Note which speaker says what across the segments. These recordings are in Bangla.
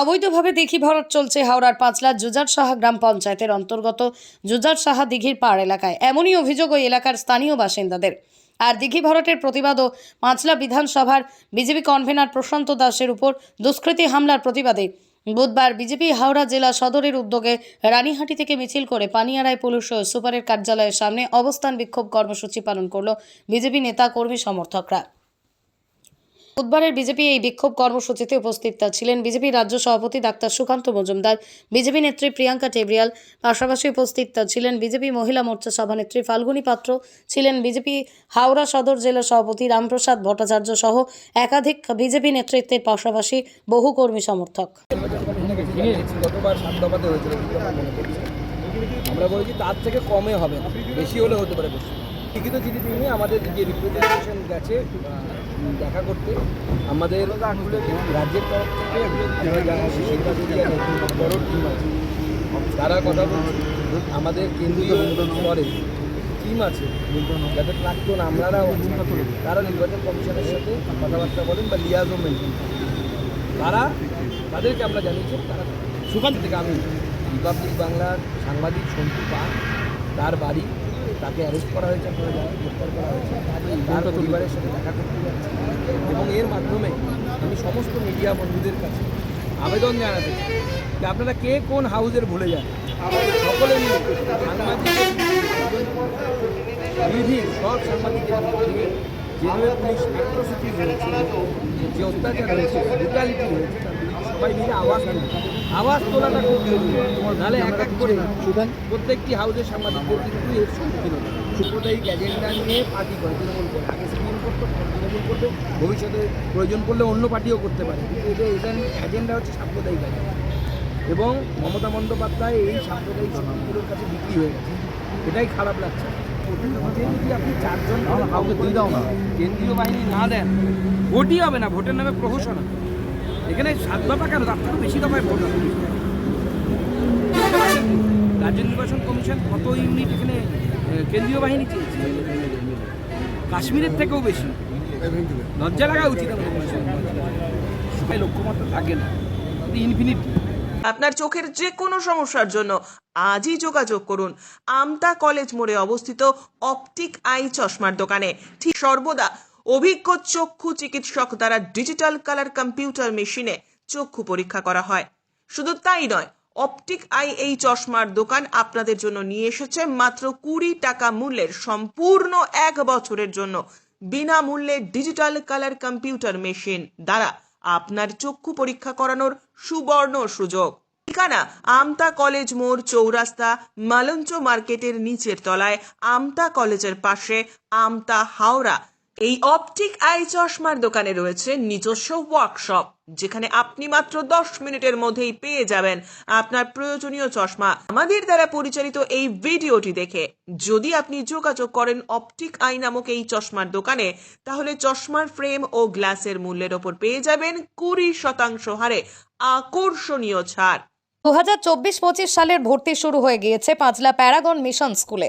Speaker 1: অবৈধভাবে দিঘি ভরাট চলছে হাওড়ার পাঁচলা জুজার সাহা গ্রাম পঞ্চায়েতের অন্তর্গত জুজার সাহা দিঘির পাড় এলাকায়। এমনই অভিযোগ ওই এলাকার স্থানীয় বাসিন্দাদের। আর দিঘি ভরাটের প্রতিবাদও পাঁচলা বিধানসভার বিজেপি কনভেনার প্রশান্ত দাসের উপর দুষ্কৃতী হামলার প্রতিবাদে বুধবার বিজেপি হাওড়া জেলা সদরের উদ্যোগে রানীহাটি থেকে মিছিল করে পানিয়ারায় পুলিশ ও সুপারের কার্যালয়ের সামনে অবস্থান বিক্ষোভ কর্মসূচি পালন করল বিজেপি নেতা কর্মী সমর্থকরা। বুধবারের বিজেপি এই বিক্ষোভ কর্মসূচিতে উপস্থিত ছিলেন বিজেপি রাজ্য সভাপতি ডাক্তার সুকান্ত মজুমদার, বিজেপি নেত্রী প্রিয়াঙ্কা টেবরিয়াল, পাশাপাশি উপস্থিত ছিলেন বিজেপি মহিলা মোর্চা সভানেত্রী ফাল্গুনী পাত্র, ছিলেন বিজেপি হাওড়া সদর জেলা সভাপতি রামপ্রসাদ ভট্টাচার্য সহ একাধিক বিজেপি নেতৃত্বের পাশাপাশি বহু কর্মী সমর্থক।
Speaker 2: আমরা বলেছি তার থেকে কমে হবে বেশি হলে হতে পারে লিখিত চিঠি নিয়ে আমাদের যে রিপ্রেজেন্টেশন গেছে দেখা করতে, আমাদের রাজ্যের তরফ থেকে টিম আছে তারা কথা বলছে, আমাদের কেন্দ্রীয় স্তরে টিম আছে, যাতে প্রাক্তন আমরারাও তারা নির্বাচন কমিশনের সাথে কথাবার্তা বলেন বা লিয়াজও মেনটেন তারা তাদেরকে আমরা জানিয়েছি, তারা সুখান থেকে আমি। রিপাবলিক বাংলার সাংবাদিক সন্তু পান তার বাড়ি তাকে অ্যারেস্ট করা হয়েছে জানেন, গ্রেপ্তার করা হয়েছে। তার পরিবারের সাথে দেখা করতে যাচ্ছি। এবং এর মাধ্যমে আমি সমস্ত মিডিয়া বন্ধুদের কাছে আবেদন জানাতে চাই যে আপনারা কে কোন হাউসের ভুলে যান। সকলে মিলে সাংবাদিক সব সাংবাদিকদের যেভাবে পুলিশ অ্যাট্রোসিটি হয়েছে যে অত্যাচার হয়েছে ব্রুটালিটি হয়েছে সবাই মিলে আওয়াজ তুলবে আওয়াজ তোলাটা খুব জরুরি। নাহলে এক এক করে প্রত্যেকটি হাউসের সাংবাদিকদের কিন্তু এর সম্মুখীন হবে সাম্প্রদায়িক এজেন্ডা নিয়ে পার্টি করে তৃণমূল করে। আগে সিপিএম করতো তৃণমূল করবে ভবিষ্যতে প্রয়োজন পড়লে অন্য পার্টিও করতে পারে। কিন্তু এদের এদের এজেন্ডা হচ্ছে সাম্প্রদায়িক এজেন্ডা এবং মমতা বন্দ্যোপাধ্যায় এই সাম্প্রদায়িক শক্তিগুলোর কাছে বিক্রি হয়ে গেছে। এটাই খারাপ লাগছে। যদি আপনি চারজন কেন্দ্রীয় বাহিনী না দেন ভোটই হবে না। ভোটের নামে প্রহসন হবে। এখানে সাত দফা কেন? তার বেশি দফায় ভোট রাজ্য নির্বাচন কমিশন কত ইউনিট এখানে কেন্দ্রীয় বাহিনী চেয়েছে? কাশ্মীরের থেকেও বেশি। লজ্জা লাগা উচিত লক্ষ্যমাত্রা থাকে না। ইনফিনিটি
Speaker 3: আপনার চোখের যে কোনো সমস্যার জন্য আজই যোগাযোগ করুন আমতা কলেজ মোড়ে অবস্থিত অপটিক আই চশমার দোকানে। ঠিক সর্বদা অভিজ্ঞ চক্ষু চিকিৎসক দ্বারা ডিজিটাল কালার কম্পিউটার মেশিনে চক্ষু পরীক্ষা করা হয়। শুধু তাই নয় অপটিক আই এই চশমার দোকান আপনাদের জন্য নিয়ে এসেছে মাত্র কুড়ি টাকা মূল্যের সম্পূর্ণ এক বছরের জন্য বিনামূল্যে ডিজিটাল কালার কম্পিউটার মেশিন দ্বারা আপনার চক্ষু পরীক্ষা করানোর সুবর্ণ সুযোগ। ঠিকানা আমতা কলেজ মোড় চৌরাস্তা, মালঞ্চ মার্কেটের নিচের তলায় আমতা কলেজের পাশে আমতা হাওড়া এই অপটিক আই চশমার দোকানে রয়েছে নিজস্ব ওয়ার্কশপ যেখানে আপনি মাত্র দশ মিনিটের মধ্যেই পেয়ে যাবেন আপনার প্রয়োজনীয় চশমা। আমাদের দ্বারা পরিচালিত এই ভিডিওটি দেখে যদি আপনি যোগাযোগ করেন অপটিক আই নামক এই চশমার দোকানে, তাহলে চশমার ফ্রেম ও গ্লাসের মূল্যের ওপর পেয়ে যাবেন কুড়ি শতাংশ হারে আকর্ষণীয় ছাড়।
Speaker 1: দু হাজার চব্বিশ পঁচিশ সালের ভর্তি শুরু হয়ে গিয়েছে পাঁচলা প্যারাগন মিশন স্কুলে।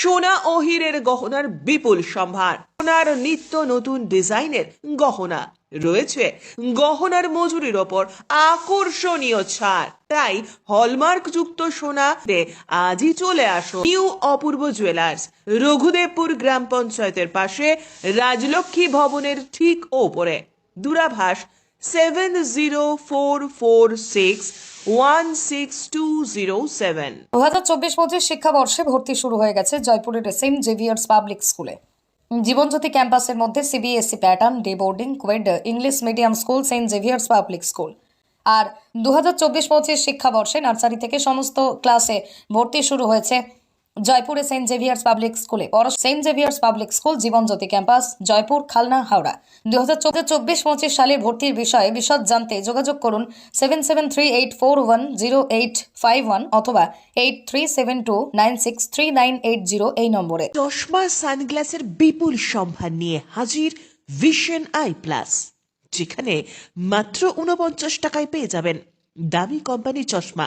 Speaker 3: সোনা ও হীরের গহনার বিপুল সম্ভার। সোনার নিত্য নতুন ডিজাইনের গহনা রয়েছে। গহনার মজুরির ওপর আকর্ষণীয় ছাড়। তাই হলমার্ক যুক্ত সোনাতে আজই চলে আসো নিউ অপূর্ব জুয়েলার্স, রঘুদেবপুর গ্রাম পঞ্চায়েতের পাশে রাজলক্ষ্মী ভবনের ঠিক ওপরে। দূরাভাষ seven zero four four six one six two zero seven
Speaker 1: দু হাজার চব্বিশ পঁচিশ শিক্ষাবর্ষে ভর্তি শুরু হয়ে গেছে জয়পুরের সেন্ট জেভিয়ার্স পাবলিক স্কুলে। জীবনজ্যোতি ক্যাম্পাসের মধ্যে CBSE pattern day boarding coed English medium school saint Xavier's public school আর দু হাজার চব্বিশ পঁচিশ শিক্ষাবর্ষে নার্সারি থেকে সমস্ত ক্লাসে ভর্তি শুরু হয়েছে জয়পুরে সেন্ট জেভিয়ার্স পাবলিক স্কুলে পর saint Xavier's public school Jibanjyoti campus, Jaipur, Khalna, Howrah. দু হাজার চব্বিশ পঁচিশ সালের ভর্তির বিষয়ে বিশদ জানতে যোগাযোগ করুন seven seven three eight four one zero eight five one অথবা eight three seven two nine six three nine eight zero এই নম্বরে।
Speaker 4: চশমা, সানগ্লাসের বিপুল সম্ভার নিয়ে হাজির ভিশন আই প্লাস, যেখানে মাত্র উনপঞ্চাশ টাকায় পেয়ে যাবেন দামি কোম্পানির চশমা।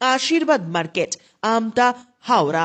Speaker 4: ආශිර්වාද මාර්კეტ, आमदा, हावड़ा